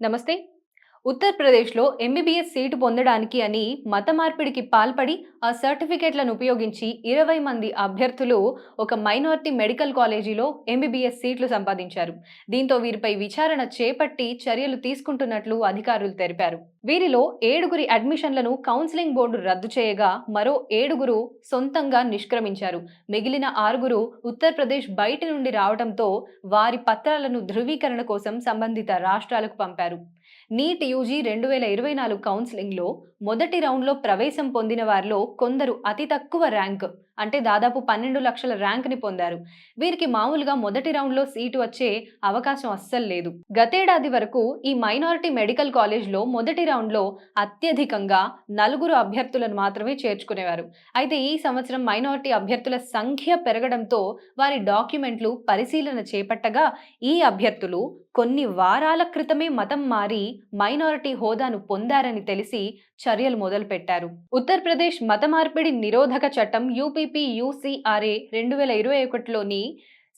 నమస్తే. ఉత్తరప్రదేశ్లో MBBS seat పొందడానికి అని మత మార్పిడికి పాల్పడి ఆ సర్టిఫికేట్లను ఉపయోగించి ఇరవై మంది అభ్యర్థులు ఒక మైనారిటీ మెడికల్ కాలేజీలో ఎంబీబీఎస్ సీట్లు సంపాదించారు. దీంతో వీరిపై విచారణ చేపట్టి చర్యలు తీసుకుంటున్నట్లు అధికారులు తెలిపారు. వీరిలో ఏడుగురి అడ్మిషన్లను కౌన్సిలింగ్ బోర్డు రద్దు చేయగా మరో ఏడుగురు సొంతంగా నిష్క్రమించారు. మిగిలిన ఆరుగురు ఉత్తరప్రదేశ్ బయట నుండి రావడంతో వారి పత్రాలను ధృవీకరణ కోసం సంబంధిత రాష్ట్రాలకు పంపారు. నీట్ యూజీ రెండు వేల ఇరవై నాలుగు కౌన్సిలింగ్లో మొదటి రౌండ్లో ప్రవేశం పొందిన వారిలో కొందరు అతి తక్కువ ర్యాంక్. అంటే దాదాపు పన్నెండు లక్షల ర్యాంక్ని పొందారు. వీరికి మామూలుగా మొదటి రౌండ్లో సీటు వచ్చే అవకాశం అస్సలు లేదు. గతేడాది వరకు ఈ మైనారిటీ మెడికల్ కాలేజ్లో మొదటి రౌండ్లో అత్యధికంగా నలుగురు అభ్యర్థులను మాత్రమే చేర్చుకునేవారు. అయితే ఈ సంవత్సరం మైనారిటీ అభ్యర్థుల సంఖ్య పెరగడంతో వారి డాక్యుమెంట్లు పరిశీలన చేపట్టగా ఈ అభ్యర్థులు కొన్ని వారాల క్రితమే మతం మారి మైనారిటీ హోదాను పొందారని తెలిసి చర్యలు మొదలుపెట్టారు. ఉత్తరప్రదేశ్ మత మార్పిడి నిరోధక చట్టం యూపీ యూపీపీ యూసీఆర్ఏ రెండు వేల ఇరవై ఒకటిలోని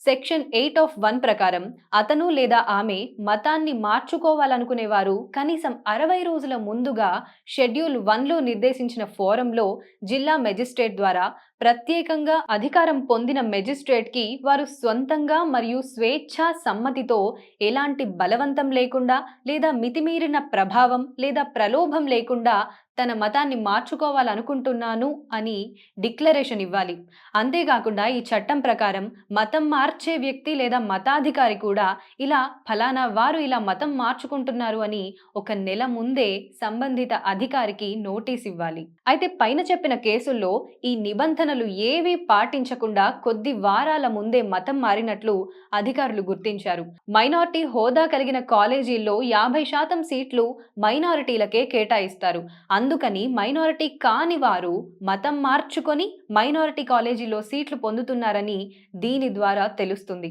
సెక్షన్ ఎయిట్ ఆఫ్ వన్ ప్రకారం అతను లేదా ఆమె మతాన్ని మార్చుకోవాలనుకునేవారు. కనీసం అరవై రోజుల ముందుగా షెడ్యూల్ వన్లో నిర్దేశించిన ఫోరంలో జిల్లా మెజిస్ట్రేట్ ద్వారా ప్రత్యేకంగా అధికారం పొందిన మెజిస్ట్రేట్కి వారు స్వంతంగా మరియు స్వేచ్ఛా సమ్మతితో ఎలాంటి బలవంతం లేకుండా లేదా మితిమీరిన ప్రభావం లేదా ప్రలోభం లేకుండా తన మతాన్ని మార్చుకోవాలనుకుంటున్నాను అని డిక్లరేషన్ ఇవ్వాలి. అంతేకాకుండా ఈ చట్టం ప్రకారం మతం మార్చే వ్యక్తి లేదా మతాధికారి కూడా ఇలా ఫలానా వారు ఇలా మతం మార్చుకుంటున్నారు అని ఒక నెల ముందే సంబంధిత అధికారికి నోటీస్ ఇవ్వాలి. అయితే పైన చెప్పిన కేసుల్లో ఈ నిబంధనలు ఏవీ పాటించకుండా కొద్ది వారాల ముందే మతం మారినట్లు అధికారులు గుర్తించారు. మైనార్టీ హోదా కలిగిన కాలేజీల్లో యాభై శాతం సీట్లు మైనారిటీలకే కేటాయిస్తారు. అందుకని మైనారిటీ కాని వారు మతం మార్చుకొని మైనారిటీ కాలేజీలో సీట్లు పొందుతున్నారని దీని ద్వారా తెలుస్తుంది.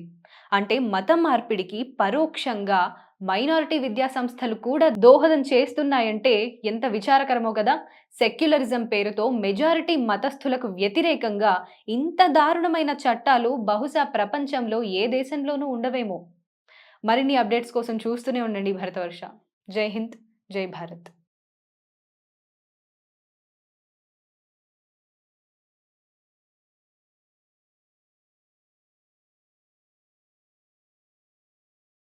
అంటే మతం మార్పిడికి పరోక్షంగా మైనారిటీ విద్యా సంస్థలు కూడా దోహదం చేస్తున్నాయంటే ఎంత విచారకరమో కదా! సెక్యులరిజం పేరుతో మెజారిటీ మతస్థులకు వ్యతిరేకంగా ఇంత దారుణమైన చట్టాలు బహుశా ప్రపంచంలో ఏ దేశంలోనూ ఉండవేమో! మరిన్ని అప్డేట్స్ కోసం చూస్తూనే ఉండండి భరతవర్ష. జై హింద్ జై భారత్.